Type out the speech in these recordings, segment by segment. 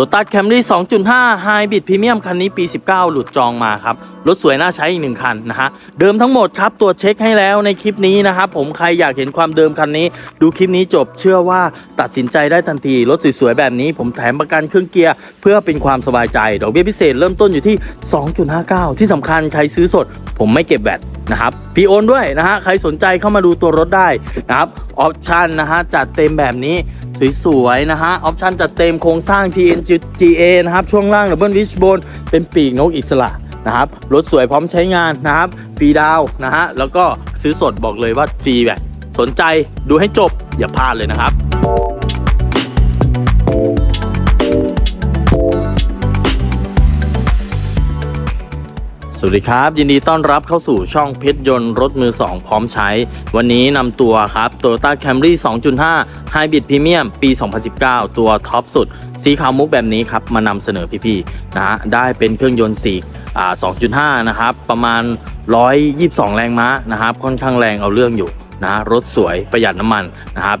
ตัวตัดแคมรี่ 2.5 Hybrid Premium คันนี้ปี 19 หลุดจองมาครับ รถสวยน่าใช้อีกหนึ่งคันนะฮะเดิมทั้งหมดครับตรวจเช็คให้แล้วในคลิปนี้นะครับผมใครอยากเห็นความเดิมคันนี้ ดูคลิปนี้จบเชื่อว่าตัดสินใจได้ทันที รถสวยๆแบบนี้ผมแถมประกันเครื่องเกียร์ เพื่อเป็นความสบายใจ ดอกเบี้ยพิเศษเริ่มต้นอยู่ที่ 2.59 ที่สำคัญใครซื้อสด ผมไม่เก็บแวตนะครับฟรีโอนด้วยนะฮะใครสนใจเข้ามาดูตัวรถได้นะครับออปชันนะฮะจัดเต็มแบบนี้สวยๆนะฮะออปชันจัดเต็มโครงสร้าง TNGA นะครับช่วงล่างดับเบิลวิชโบนเป็นปีกนกอิสระ นะครับรถสวยพร้อมใช้งานนะครับฟรีดาวน์นะฮะแล้วก็ซื้อสดบอกเลยว่าฟรีแบบสนใจดูให้จบอย่าพลาดเลยนะครับสวัสดีครับ ยินดีต้อนรับเข้าสู่ช่องเพชรยนต์รถมือ 2 พร้อมใช้ วันนี้นำตัวครับ Toyota Camry 2.5 Hybrid Premium ปี 2019 ตัวท็อปสุด สีขาวมุกแบบนี้ครับ มานำเสนอพี่ๆนะฮะได้เป็นเครื่องยนต์4อ่า2.5 นะครับ ประมาณ 122 แรงม้านะครับ ค่อนข้างแรงเอาเรื่องอยู่นะรถสวยประหยัดน้ำมันนะครับ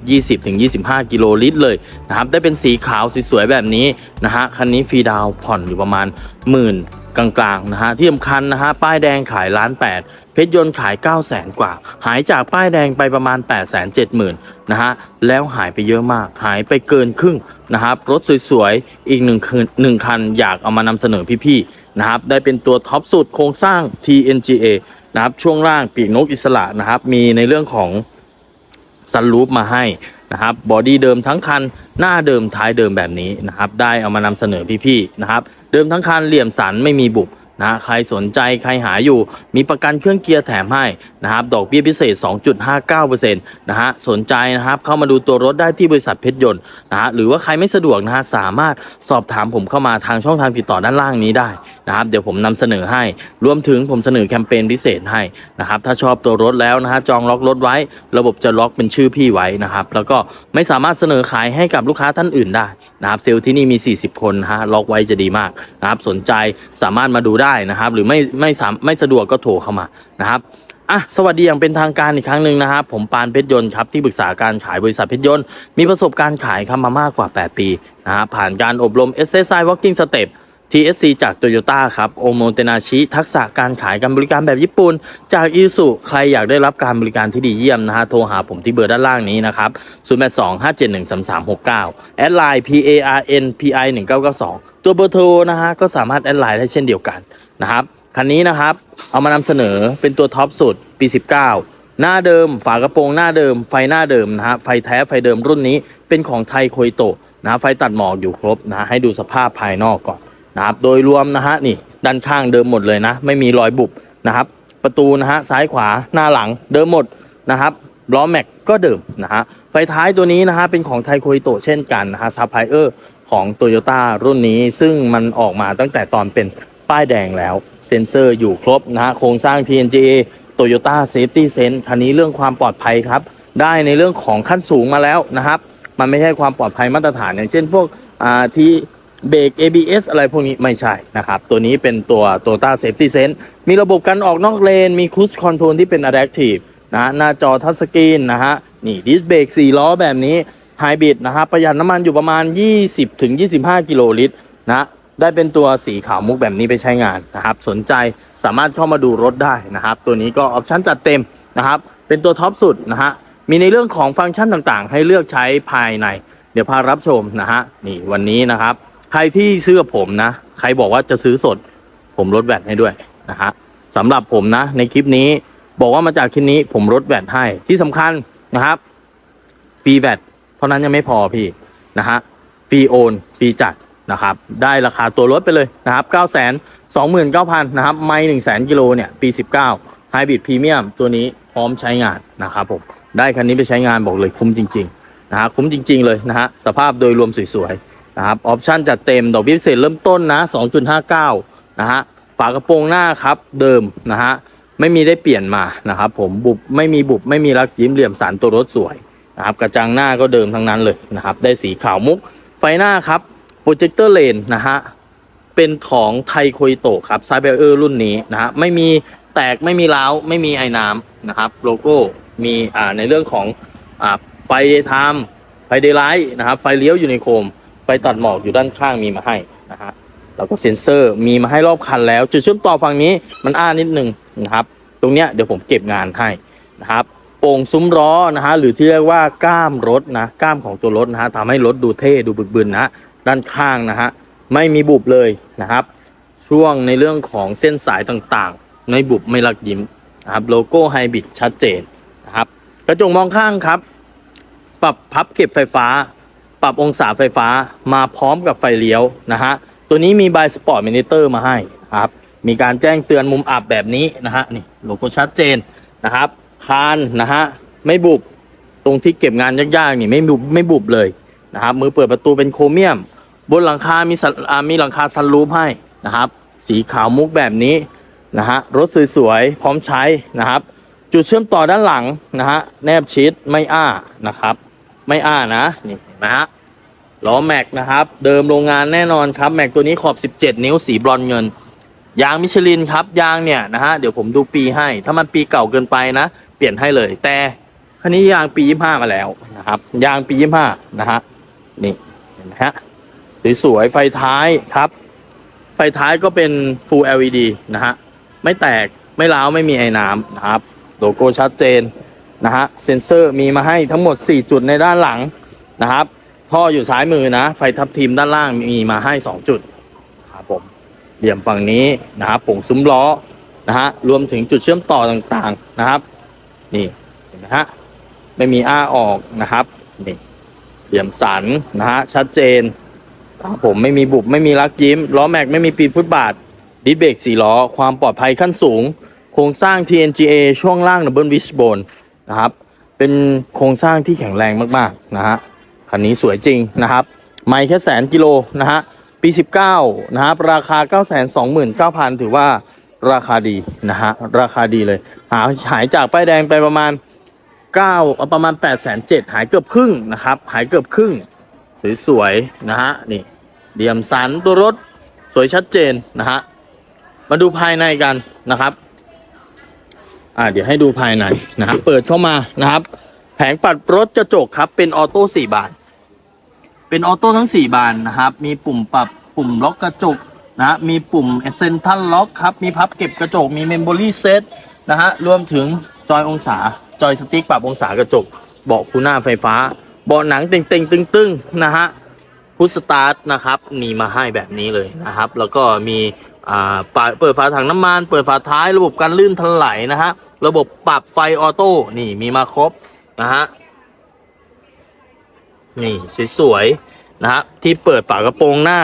20-25 กิโลลิตรเลยนะครับ ได้เป็นสีขาวสวยๆแบบนี้นะฮะคันนี้ฟรีดาวผ่อนอยู่ประมาณหมื่น กลางๆนะฮะที่สำคัญนะฮะป้ายแดงขายล้านแปดเพชรยนต์ขาย 9 0 0แสนกว่า หายจากป้ายแดงไปประมาณ 8 7 0 0 0 0นะฮะแล้วหายไปเยอะมาก หายไปเกินครึ่งนะครับรถสวยๆ อีกหนึ่งคืนหนึ่งคันอยากเอามานำเสนอพี่ๆนะครับได้เป็นตัวท็อปสุดโครงสร้าง TNGA นะครับช่วงล่างปีกนกอิสระนะครับมีในเรื่องของซันรูปมาให้นะครับบอดี้เดิมทั้งคันหน้าเดิมท้ายเดิมแบบนี้นะครับได้เอามานำเสนอพี่ๆนะครับ เดิมทั้งคันเหลี่ยมสันไม่มีบุบนะใครสนใจใครหาอยู่มีประกันเครื่องเกียร์แถมให้นะครับดอกเบี้ยพิเศษ 2.59%นะฮะสนใจนะครับเข้ามาดูตัวรถได้ที่บริษัทเพชรยนต์นะฮะหรือว่าใครไม่สะดวกนะฮะสามารถสอบถามผมเข้ามาทางช่องทางติดต่อด้านล่างนี้ได้นะครับเดี๋ยวผมนำเสนอให้ รวมถึงผมเสนอแคมเปญพิเศษให้นะครับถ้าชอบตัวรถแล้วนะฮะจองล็อกรถไว้ ระบบจะล็อกเป็นชื่อพี่ไว้นะครับแล้วก็ไม่สามารถเสนอขายให้กับลูกค้าท่านอื่นได้นะครับเซลล์ที่นี่มี 40 คนฮะล็อกไว้จะดีมากนะครับสนใจสามารถมาดูได้นะครับ หรือไม่ไม่สามไม่สะดวกก็โทรเข้ามานะครับอะสวัสดีอย่างเป็นทางการอีกครั้งหนึ่งนะครับ ผมปานเพชรยนต์ครับที่ปรึกษาการขายบริษัทเพชรยนต์มีประสบการณ์ขายครับมามากกว่า 8 ปีนะฮะผ่านการอบรม SSI Walking Step TSC จาก Toyota ครับโอโมเตนาชิทักษะการขายการบริการแบบญี่ปุ่น จากอีสุใครอยากได้รับการบริการที่ดีเยี่ยมนะฮะ โทรหาผมที่เบอร์ด้านล่างนี้นะครับ 0 8 2 5 7 1 3 3 6 9 แอดไลน์ P A R N P I 1 9 9 2 ตัวเบอร์โทรนะฮะ ก็สามารถแอดไลน์ได้เช่นเดียวกันนะครับ คันนี้นะครับ เอามานำเสนอเป็นตัวท็อปสุดปี 19หน้าเดิมฝากระโปรงหน้าเดิม ไฟหน้าเดิมนะฮะไฟแท้ไฟเดิมรุ่นนี้เป็นของไทยโคยโตะนะไฟตัดหมอกอยู่ครบนะฮะให้ดูสภาพภายนอกก่อน นะครับโดยรวมนะฮะนี่ด้านข้างเดิมหมดเลยนะ ไม่มีรอยบุบนะครับ ประตูนะฮะซ้ายขวาหน้าหลังเดิมหมดนะครับล้อแม็กก็เดิมนะฮะไฟท้ายตัวนี้นะฮะเป็นของไทโคอิโตเช่นกันนะฮะซัพพลายเออร์ของโตโยต้ารุ่นนี้ซึ่งมันออกมาตั้งแต่ตอนเป็นป้ายแดงแล้ว เซ็นเซอร์อยู่ครบนะฮะโครงสร้าง TNGA Toyota Safety Sense คันนี้เรื่องความปลอดภัยครับ ได้ในเรื่องของขั้นสูงมาแล้วนะครับ มันไม่ใช่ความปลอดภัยมาตรฐานอย่างเช่นพวกอ่าที่ เบรก ABS อะไรพวกนี้ไม่ใช่นะครับ ตัวนี้เป็นตัว Toyota Safety Sense มีระบบการออกนอกเลน มี Cruise Control ที่เป็น Adaptive นะฮะหน้าจอทัชสกรีนนะฮะ นี่ดิสเบรก4ล้อแบบนี้ไฮบริดนะครับประหยัดน้ำมันอยู่ประมาณ 20-25 กิโลลิตรนะได้เป็นตัวสีขาวมุกแบบนี้ไปใช้งานนะครับ สนใจสามารถเข้ามาดูรถได้นะครับ ตัวนี้ก็ออปชั่นจัดเต็มนะครับ เป็นตัวท็อปสุดนะฮะมีในเรื่องของฟังก์ชันต่างๆ ให้เลือกใช้ภายใน เดี๋ยวพารับชมนะฮะนี่วันนี้นะครับ ใครที่ซื้อกับผมนะ ใครบอกว่าจะซื้อสด ผมลดแวตให้ด้วยนะฮะสำหรับผมนะ ในคลิปนี้บอกว่ามาจากคลิปนี้ผมลดแวตให้ที่สำคัญนะครับฟรีแวตเท่านั้นยังไม่พอพี่นะฮะฟรีโอนฟรีจัดนะครับ ได้ราคาตัวรถไปเลยนะครับ 9 2 9 0 0 0 นะครับ ไม่1 0 0 0 0กิโลเนี่ย ปี 19 Hybrid Premium ตัวนี้พร้อมใช้งานนะครับผม ได้คันนี้ไปใช้งานบอกเลยคุ้มจริง ๆ นะฮะคุ้มจริง ๆ เลยนะฮะ สภาพโดยรวมสวย ๆ นะครับออปชั่นจัดเต็มดอกเบี้ยพิเศษเริ่มต้นนะ2.59นะฮะฝากระโปรงหน้าครับเดิมนะฮะไม่มีได้เปลี่ยนมานะครับผมบุบไม่มีบุบไม่มีรักยิ้มเหลี่ยมสันตัวรถสวยนะครับกระจังหน้าก็เดิมทั้งนั้นเลยนะครับได้สีขาวมุก ไฟหน้าครับโปรเจคเตอร์เลนนะฮะเป็นของไทโคอิโตครับไซเบอร์รุ่นนี้นะฮะไม่มีแตกไม่มีร้าวไม่มีไอ้น้ำนะครับโลโก้มีอ่าในเรื่องของอ่าไฟไทม์ไฟเดย์ไลท์นะครับไฟเลี้ยวอยู่ในโคม ฟไฟตัดหมอกอยู่ด้านข้างมีมาให้นะฮะแล้วก็เซ็นเซอร์มีมาให้รอบคันแล้ว จุดเชื่อมต่อฝั่งนี้มันอ้านิดนึงนะครับ ตรงเนี้ยเดี๋ยวผมเก็บงานให้นะครับโป่งซุ้มล้อนะฮะหรือที่เรียกว่าก้ามรถนะก้ามของตัวรถนะฮะทำให้รถดูเท่ดูบึกบึนนะด้านข้างนะฮะไม่มีบุบเลยนะครับ ช่วงในเรื่องของเส้นสายต่างๆ ไม่บุบไม่ลักยิ้มนะครับโลโก้ไฮบริดชัดเจนนะครับกระจกมองข้างครับ ปรับพับเก็บไฟฟ้า ปรับองศาไฟฟ้ามาพร้อมกับไฟเลี้ยวนะฮะ ตัวนี้มีบายสปอร์ตมินิเตอร์มาให้ครับ มีการแจ้งเตือนมุมอับแบบนี้นะฮะ นี่โลโก้ชัดเจนนะครับ คานนะฮะ ไม่บุบ ตรงที่เก็บงานยากๆนี่ไม่บุบไม่บุบเลยนะครับ มือเปิดประตูเป็นโครเมียม บนหลังคา มีมีหลังคาซันรูฟให้นะครับ สีขาวมุกแบบนี้นะฮะ รถสวยๆ พร้อมใช้นะครับ จุดเชื่อมต่อด้านหลังนะฮะ แนบชิดไม่อ้านะครับ ไม่อ้านะ นี่ นไหมฮะล้อแม็กนะครับ เดิมโรงงานแน่นอนครับแม็กตัวนี้ขอบ 17 นิ้วสีบรอนเงิน ยางมิชลินครับ ยางเนี่ยนะฮะเดี๋ยวผมดูปีให้ ถ้ามันปีเก่าเกินไปนะ เปลี่ยนให้เลย แต่คันนี้ยางปี 25 มาแล้วนะครับ ยางปี 25 นะฮะนี่เห็นไหมฮะสวยๆไฟท้ายครับ ไฟท้ายก็เป็น Full LED นะฮะไม่แตกไม่ร้าวไม่มีไอ้น้ำนะครับโลโก้ชัดเจนนะฮะเซ็นเซอร์มีมาให้ทั้งหมด 4 จุดในด้านหลัง นะครับ ท่ออยู่ซ้ายมือนะ ไฟทับทีมด้านล่างมีมาให้ 2 จุดครับผมเหลี่ยมฝั่งนี้นะครับผงซุ้มล้อนะฮะรวมถึงจุดเชื่อมต่อต่างๆนะครับ นี่เห็นไหมฮะไม่มีอ้าออกนะครับนี่เหลี่ยมสันนะฮะชัดเจนครับผมไม่มีบุบไม่มีลักยิ้มล้อแม็กไม่มีปีนฟุตบาทดิสเบรกสี่ล้อ ความปลอดภัยขั้นสูง โครงสร้าง TNGA ช่วงล่าง Double Wishbone นะครับเป็นโครงสร้างที่แข็งแรงมากๆนะฮะ คันนี้สวยจริงนะครับ ไม่แค่แสนกิโลนะฮะ ปี 19 นะครับ ราคา 929,000 ถือว่าราคาดีนะฮะ ราคาดีเลย หาหายจากป้ายแดงไปประมาณ 9 ประมาณ8 7 0 0 0หายเกือบครึ่งนะครับ หายเกือบครึ่ง สวยๆ นะฮะ นี่เดียมสันตัวรถสวยชัดเจนนะฮะ มาดูภายในกันนะครับ อ่าเดี๋ยวให้ดูภายในนะครับ เปิดเข้ามานะครับ แผงปัดรถกระจกครับ เป็นออโต้สี่บานเป็นออโต้ทั้ง 4 บานนะครับ มีปุ่มปรับปุ่มล็อกกระจกนะฮะมีปุ่มเซนทัลล็อกครับ มีพับเก็บกระจก มีเมมโมรี่เซตนะฮะ รวมถึงจอยองศา จอยสติ๊กปรับองศากระจก เบาะคูหน้าไฟฟ้า เบาะหนังเต่งๆ ตึงๆ นะฮะพุทสตาร์ทนะครับ มีมาให้แบบนี้เลยนะครับ แล้วก็มีอ่าปะเปิดฝาถังน้ำมัน เปิดฝาท้าย ระบบการลื่นถลายนะฮะ ระบบปรับไฟออโต้ นี่มีมาครบ นะฮะ นี่สวยๆนะฮะที่เปิดฝากระโปรงหน้า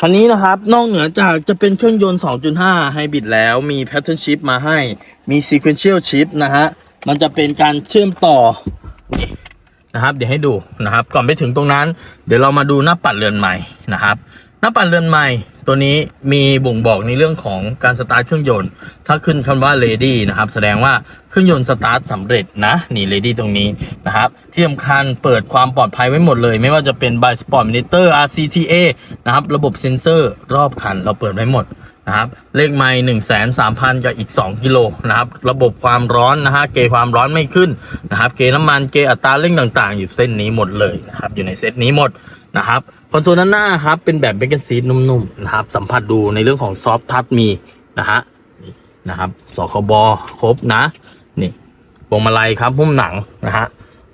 คันนี้นะครับ นอกเหนือจากจะเป็นเครื่องยนต์ 2.5 ไฮบริดแล้วมี Pattern Shift มาให้ มี Sequential Shift นะฮะ มันจะเป็นการเชื่อมต่อนี่นะครับ เดี๋ยวให้ดูนะครับ ก่อนไปถึงตรงนั้น เดี๋ยวเรามาดูหน้าปัดเรือนใหม่นะครับ หน้าปัดเรือนใหม่ ตัวนี้มีบ่งบอกในเรื่องของการสตาร์ทเครื่องยนต์ ถ้าขึ้นคำว่า ready นะครับ แสดงว่าเครื่องยนต์สตาร์ทสำเร็จนะ นี่ ready ตรงนี้นะครับ ที่สำคัญเปิดความปลอดภัยไว้หมดเลย ไม่ว่าจะเป็น by sport monitor RCTA นะครับ ระบบเซ็นเซอร์รอบคันเราเปิดไว้หมดนะครับ เลขไม้หนึ่งแสนสามพันกับอีก 2 กิโลนะครับ ระบบความร้อนนะฮะ เกย์ความร้อนไม่ขึ้นนะครับ เกย์น้ำมัน เกย์อัตราเร่งต่างๆ อยู่เส้นนี้หมดเลยนะครับ อยู่ในเซตนี้หมด นะครับคอนโซลด้านหน้าครับเป็นแบบเบเกอร์ซีทนุ่มๆนะครับสัมผัสดูในเรื่องของซอฟทัชมีนะฮะนี่นะครับสคบครบนะนี่พวงมาลัยครับหุ้มหนังนะฮะ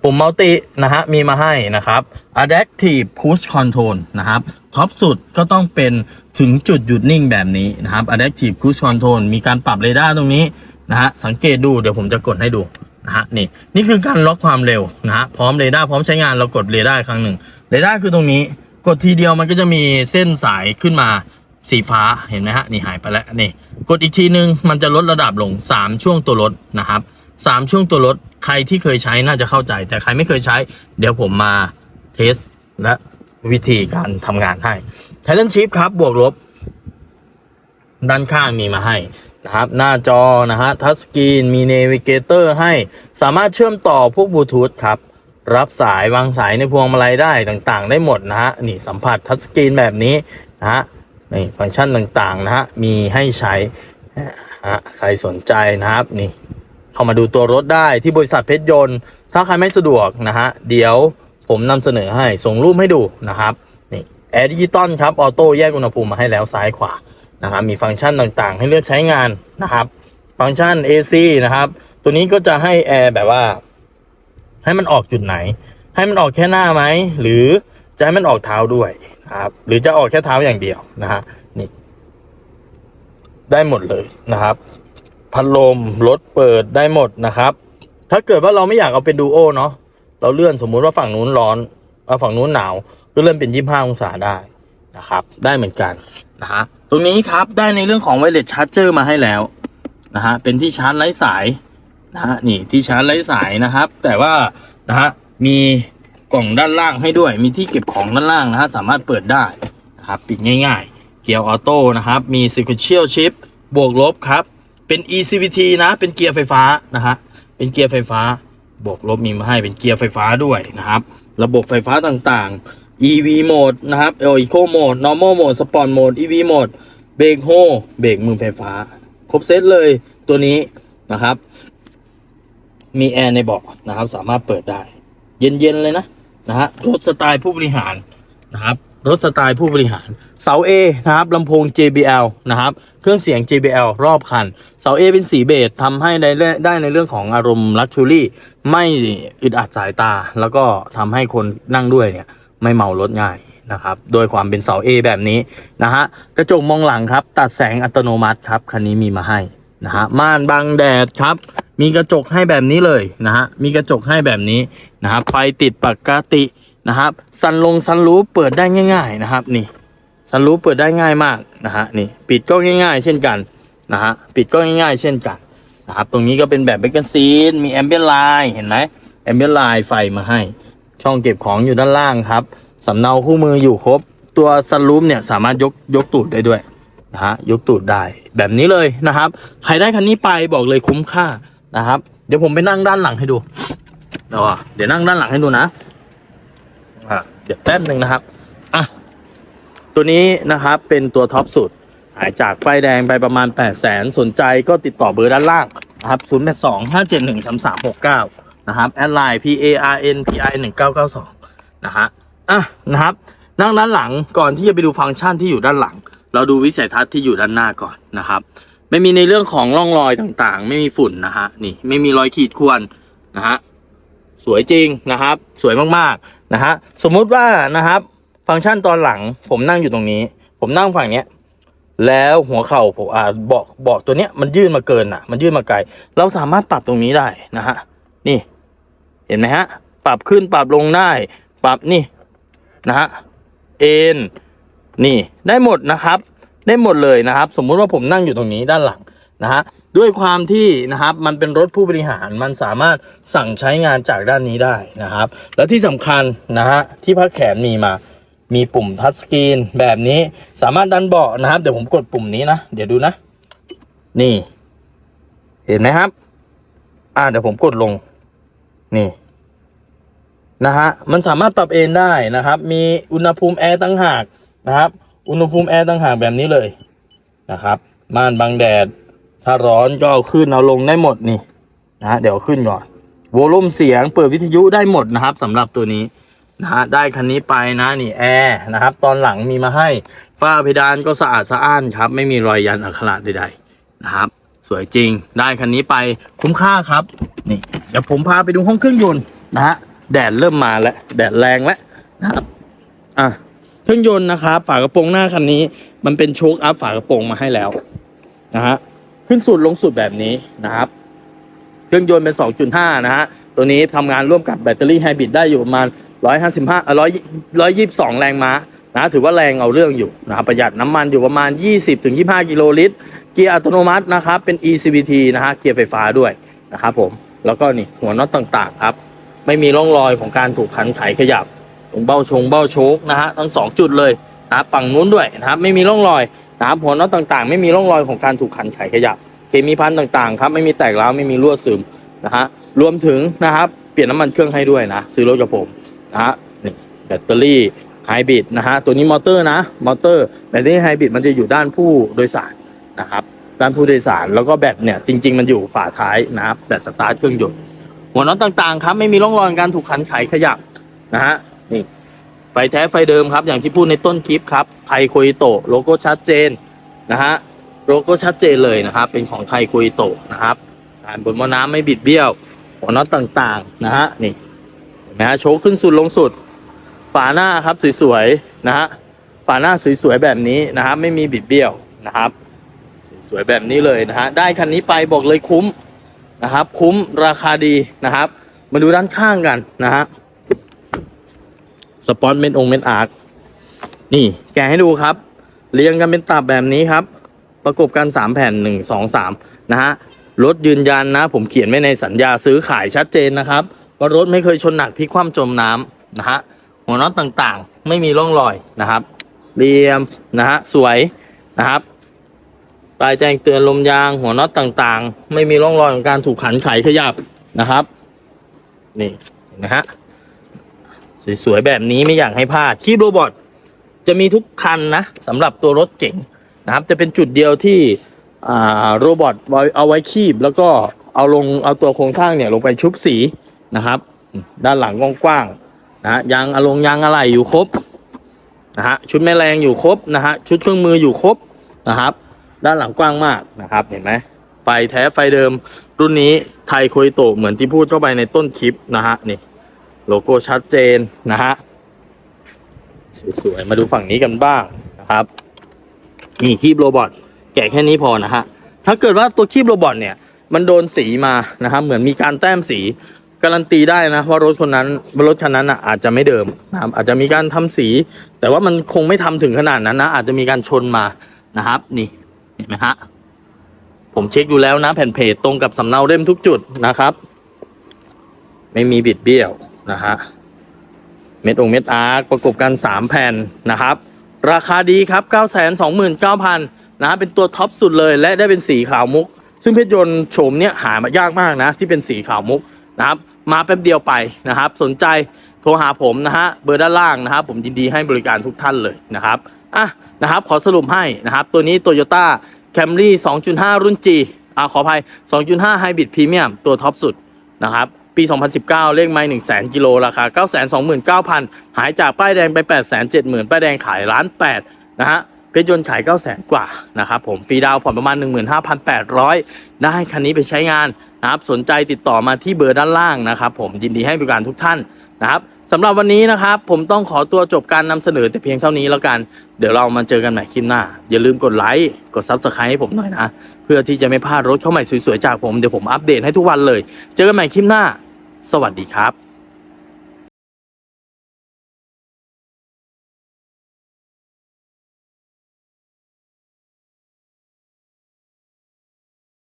ปุ่มมัลตินะฮะมีมาให้นะครับ Adaptive Cruise Control นะครับท็อปสุดก็ต้องเป็นถึงจุดหยุดนิ่งแบบนี้นะครับ Adaptive Cruise Control มีการปรับเรดาร์ตรงนี้นะฮะสังเกตดูเดี๋ยวผมจะกดให้ดูนะฮะนี่นี่คือการล็อกความเร็วนะฮะพร้อมเรดาร์พร้อมใช้งานเรากดเรดาร์ครั้งหนึ่ง เรดาร์คือตรงนี้ กดทีเดียวมันก็จะมีเส้นสายขึ้นมาสีฟ้าเห็นไหมฮะนี่หายไปแล้วนี่กดอีกทีนึงมันจะลดระดับลง 3 ช่วงตัวรถนะครับสามช่วงตัวรถใครที่เคยใช้น่าจะเข้าใจ แต่ใครไม่เคยใช้ เดี๋ยวผมมาเทสและวิธีการทำงานให้ไททันชิปครับ บวกลบ ด้านข้างมีมาให้นะครับ หน้าจอนะฮะทัชสกรีนมีเนวิเกเตอร์ให้สามารถเชื่อมต่อพวกบลูทูธครับ รับสายวางสายในพวงมาลัยได้ต่างๆ ได้หมดนะฮะนี่สัมผัสทัชสกรีนแบบนี้นะฮะนี่ฟังก์ชันต่างๆนะฮะมีให้ใช้ฮะใครสนใจนะครับนี่เข้ามาดูตัวรถได้ที่บริษัทเพชรยนต์ ถ้าใครไม่สะดวกนะฮะเดี๋ยวผมนำเสนอให้ส่งรูปให้ดูนะครับนี่แอร์ดิจิตอลครับออโต้แยกอุณหภูมิมาให้แล้วซ้ายขวานะครับมีฟังก์ชันต่างๆ ให้เลือกใช้งานนะครับ ฟังก์ชัน AC นะครับ ตัวนี้ก็จะให้แอร์แบบว่า ให้มันออกจุดไหน ให้มันออกแค่หน้าไหมหรือจะให้มันออกเท้าด้วยนะครับหรือจะออกแค่เท้าอย่างเดียวนะฮะนี่ ได้หมดเลยนะครับพัดลมรถเปิดได้หมดนะครับ ถ้าเกิดว่าเราไม่อยากเอาเป็นดูโอเนาะเราเลื่อนสมมุติว่าฝั่งนู้นร้อนเอาฝั่งนู้นหนาวก็เลื่อนเป็น25องศาได้นะครับ ได้เหมือนกันนะฮะตรงนี้ครับได้ในเรื่องของไวเลสชาร์จเจอร์มาให้แล้วนะฮะเป็นที่ชาร์จไร้สาย นะฮะนี่ที่ชาร์จไร้สายนะครับ แต่ว่านะฮะมีกล่องด้านล่างให้ด้วย มีที่เก็บของด้านล่างนะฮะสามารถเปิดได้นะครับปิดง่ายๆ เกียร์ออโต้นะครับ มี sequential shift บวกลบครับ เป็น ECVT นะ เป็นเกียร์ไฟฟ้านะฮะเป็นเกียร์ไฟฟ้าบวกลบมีมาให้เป็นเกียร์ไฟฟ้าด้วยนะครับ ระบบไฟฟ้าต่างๆ EV mode นะครับ Eco mode Normal mode Sport mode EV mode เบรกโฮเบรกมือไฟฟ้า ครบเซตเลยตัวนี้นะครับ มีแอร์ในเบาะนะครับ สามารถเปิดได้ เย็นๆเลยนะนะฮะรถสไตล์ผู้บริหารนะครับรถสไตล์ผู้บริหาร เสา A นะครับลำโพง JBL นะครับ เครื่องเสียง JBL รอบคัน เสา A เป็นสีเบจทำให้ได้ได้ในเรื่องของอารมณ์ลักชูรี่ ไม่อึดอัดสายตา แล้วก็ทำให้คนนั่งด้วยเนี่ยไม่เมารถง่ายนะครับ โดยความเป็นเสา A แบบนี้นะฮะ กระจกมองหลังครับ ตัดแสงอัตโนมัติครับ คันนี้มีมาให้นะฮะ ม่านบังแดดครับ มีกระจกให้แบบนี้เลยนะฮะ มีกระจกให้แบบนี้นะครับไฟติดปกตินะครับซันลงซันรูปเปิดได้ง่าย ๆนะครับ นี่ซันรูปเปิดได้ง่ายมากนะฮะนี่ปิดก็ง่ายๆ เช่นกันนะฮะปิดก็ง่ายๆ เช่นกันนะครับตรงนี้ก็เป็นแบบเบกซีนมีแอมเบียนไลน์เห็นไหมแอมเบียนไลน์ไฟมาให้ ช่องเก็บของอยู่ด้านล่างครับสำเนาคู่มืออยู่ครบ ตัวซันรูปเนี่ยสามารถยกยกตูดได้ด้วยนะฮะยกตูดได้แบบนี้เลยนะครับ ใครได้คันนี้ไปบอกเลยคุ้มค่า นะครับ เดี๋ยวผมไปนั่งด้านหลังให้ดูเดี๋ยวอะเดี๋ยวนั่งด้านหลังให้ดูนะอะเดี๋ยวแป๊บหนึ่งนะครับอะตัวนี้นะครับเป็นตัวท็อปสุดหายจากป้ายแดงไปประมาณ 8 0 0แสนสนใจก็ติดต่อเบอร์ด้านล่างนะครับ 0 8 2 5 7 1 3 3 6 9 นะครับแอดไลน์ P A R N P I 1 9 9 2 นะฮะอะนะครับนั่งด้านหลังก่อนที่จะไปดูฟังก์ชันที่อยู่ด้านหลัง เราดูวิสัยทัศน์ที่อยู่ด้านหน้าก่อนนะครับ ไม่มีในเรื่องของร่องรอยต่างๆ ไม่มีฝุ่นนะฮะนี่ไม่มีรอยขีดข่วนนะฮะสวยจริงนะครับ สวยมากๆนะฮะสมมุติว่านะครับ ฟังก์ชันตอนหลังผมนั่งอยู่ตรงนี้ ผมนั่งฝั่งเนี้ยแล้วหัวเข่าผมอ่าเบาะเบาะตัวเนี้ยมันยื่นมาเกินอะ มันยื่นมาไกลเราสามารถปรับตรงนี้ได้นะฮะนี่ เห็นไหมฮะ ปรับขึ้นปรับลงได้ ปรับนี่นะฮะเอ็นนี่ได้หมดนะครับ ได้หมดเลยนะครับ สมมุติว่าผมนั่งอยู่ตรงนี้ด้านหลังนะฮะด้วยความที่นะครับมันเป็นรถผู้บริหารมันสามารถสั่งใช้งานจากด้านนี้ได้นะครับ และที่สำคัญนะฮะที่พักแขนมีมามีปุ่มทัชสกรีนแบบนี้สามารถดันเบาะนะครับ เดี๋ยวผมกดปุ่มนี้นะ เดี๋ยวดูนะ นี่ เห็นไหมครับ อ่าเดี๋ยวผมกดลง นี่นะฮะมันสามารถปรับเอนได้นะครับ มีอุณหภูมิแอร์ตั้งหากนะครับ อุณหภูมิแอร์ตั้งหากแบบนี้เลยนะครับม่านบังแดด ถ้าร้อนก็เอาขึ้นเอาลงได้หมดนี่นะเดี๋ยวขึ้นก่อนโวลูมเสียงเปิดวิทยุได้หมดนะครับสำหรับตัวนี้นะฮะได้คันนี้ไปนะนี่แอร์นะครับ ตอนหลังมีมาให้ฝ้าเพดานก็สะอาดสะอ้านครับ ไม่มีรอยยันอักขระใดๆนะครับ สวยจริงได้คันนี้ไปคุ้มค่าครับนี่เดี๋ยวผมพาไปดูห้องเครื่องยนต์นะฮะแดดเริ่มมาแล้วแดดแรงแล้วนะครับอะ เครื่องยนต์นะครับ ฝากระโปรงหน้าคันนี้ มันเป็นโชคอัพฝากระโปรงมาให้แล้วนะฮะขึ้นสุดลงสุดแบบนี้นะครับ เครื่องยนต์เป็น 2.5 นะฮะตัวนี้ทำงานร่วมกับแบตเตอรี่ไฮบริดได้อยู่ประมาณ 155เอ่อ100 122 แรงม้านะถือว่าแรงเอาเรื่องอยู่นะครับประหยัดน้ำมันอยู่ประมาณ 20-25 กิโลลิตร เกียร์อัตโนมัตินะครับ เป็น ECVT นะฮะเกียร์ไฟฟ้าด้วยนะครับผมแล้วก็นี่หัวน็อตต่างๆครับ ไม่มีร่องรอยของการถูกขันไขขยับ ตรงเบ้าชงเบ้าโชกนะฮะทั้งสองจุดเลยนะครับฝั่งนู้นด้วยนะครับไม่มีร่องรอยนะครับหัวน็อตต่างๆ ไม่มีร่องรอยของการถูกขันไขขยับเคมีพันต่างๆครับไม่มีแตกร้าวไม่มีรั่วซึมนะฮะรวมถึงนะครับเปลี่ยนน้ำมันเครื่องให้ด้วยนะซื้อรถกับผมนะฮะนี่แบตเตอรี่ไฮบริดนะฮะตัวนี้มอเตอร์นะมอเตอร์แบตเตอรี่ไฮบริดมันจะอยู่ด้านผู้โดยสารนะครับด้านผู้โดยสารแล้วก็แบตเนี่ยจริง ๆ มันอยู่ฝาท้ายนะครับแบตสตาร์ทเครื่องยนต์หัวน็อตต่างๆครับไม่มีร่องรอยการถูกขันไขขยับนะฮะ ไฟแท้ไฟเดิมครับ อย่างที่พูดในต้นคลิปครับไคโคอิโตโลโก้ชัดเจนนะฮะโลโก้ชัดเจนเลยนะครับ เป็นของไคโคอิโตนะครับการบนมอน้ำไม่บิดเบี้ยว หัวน็อตต่างๆนะฮะนี่เห็นไหมฮะโชคขึ้นสุดลงสุด ฝาหน้าครับสวยๆนะฮะฝาหน้าสวยๆแบบนี้นะครับ ไม่มีบิดเบี้ยวนะครับ สวยๆแบบนี้เลยนะฮะได้คันนี้ไปบอกเลยคุ้มนะครับ คุ้มราคาดีนะครับ มาดูด้านข้างกันนะฮะ สปอนเมนองเมนอาร์คนี่แกะให้ดูครับ เรียงกันเป็นตับแบบนี้ครับ ประกบกัน3แผ่น 1 2 3 นะฮะรถยืนยันนะ ผมเขียนไว้ในสัญญาซื้อขายชัดเจนนะครับว่ารถไม่เคยชนหนักพลิกคว่ำจมน้ำนะฮะหัวน็อตต่างๆ ไม่มีร่องรอยนะครับเรียมนะฮะสวยนะครับปลายแจ้งเตือนลมยางหัวน็อตต่างๆ ไม่มีร่องรอยของการถูกขันไขขยับนะครับ นี่นไหมฮะ สวยๆแบบนี้ไม่อยากให้พลาดคีบโรบอทจะมีทุกคันนะสำหรับตัวรถเก๋งนะครับ จะเป็นจุดเดียวที่อ่าโรบอทเอาไว้คีบ แล้วก็เอาลงเอาตัวโครงสร้างเนี่ยลงไปชุบสีนะครับ ด้านหลังกว้างๆนะยางอลงยางอะไหล่อยู่ครบนะฮะชุดแม่แรงอยู่ครบนะฮะชุดเครื่องมืออยู่ครบนะครับ ด้านหลังกว้างมากนะครับเห็นไหมไฟแท้ไฟเดิม รุ่นนี้ไทยโคยโตเหมือนที่พูดเข้าไปในต้นคลิปนะฮะนี่ โลโก้ชัดเจนนะฮะสวยๆมาดูฝั่งนี้กันบ้างนะครับนี่คีบโรบอทแกะแค่นี้พอนะฮะถ้าเกิดว่าตัวคีบโรบอทเนี่ยมันโดนสีมานะครับเหมือนมีการแต้มสีการันตีได้นะว่ารถคนนั้นรถคันนั้นอะอาจจะไม่เดิมนะครับอาจจะมีการทำสี แต่ว่ามันคงไม่ทำถึงขนาดนั้นนะ อาจจะมีการชนมานะครับ นี่เห็นไหมฮะผมเช็คดูแล้วนะแผ่นเพจตรงกับสำเนาเล่มทุกจุดนะครับ ไม่มีบิดเบี้ยว นะฮะเม็ดองเม็ดอาร์ประกบกัน 3 แผ่นนะครับ ราคาดีครับ 9 2 9 0 0 0นะฮะเป็นตัวท็อปสุดเลยและได้เป็นสีขาวมุก ซึ่งเพชรยนต์โฉมเนี้ยหามายากมากนะ ที่เป็นสีขาวมุกนะครับ มาแป๊บเดียวไปนะครับ สนใจโทรหาผมนะฮะเบอร์ด้านล่างนะครับ ผมยินดีให้บริการทุกท่านเลยนะครับอะนะครับ ขอสรุปให้นะครับ ตัวนี้ Toyota Camry 2.5 รุ่น G อ่าขออภัย 2.5 Hybrid Premium ตัวท็อปสุดนะครับ ปี 2019 เลขไม้1 0 0 0 0กิโลราคา 929,000 หายจากป้ายแดงไป 870,000 ป้ายแดงขายล้าน8นะฮะเพชรยนต์ขาย900,000กว่านะครับผมฟรีดาวผ่อนประมาณ 15,800 ได้คันนี้ไปใช้งานนะครับสนใจติดต่อมาที่เบอร์ด้านล่างนะครับผมยินดีให้บริการทุกท่านนะครับสำหรับวันนี้นะครับผมต้องขอตัวจบการนำเสนอแต่เพียงเท่านี้แล้วกัน เดี๋ยวเรามาเจอกันใหม่คลิปหน้า อย่าลืมกดไลค์กด Subscribe ให้ผมหน่อยนะ เพื่อที่จะไม่พลาดรถเข้าใหม่สวยๆจากผมเดี๋ยวผมอัปเดตให้ทุกวันเลย เจอกันใหม่คลิปหน้า สวัสดีครับ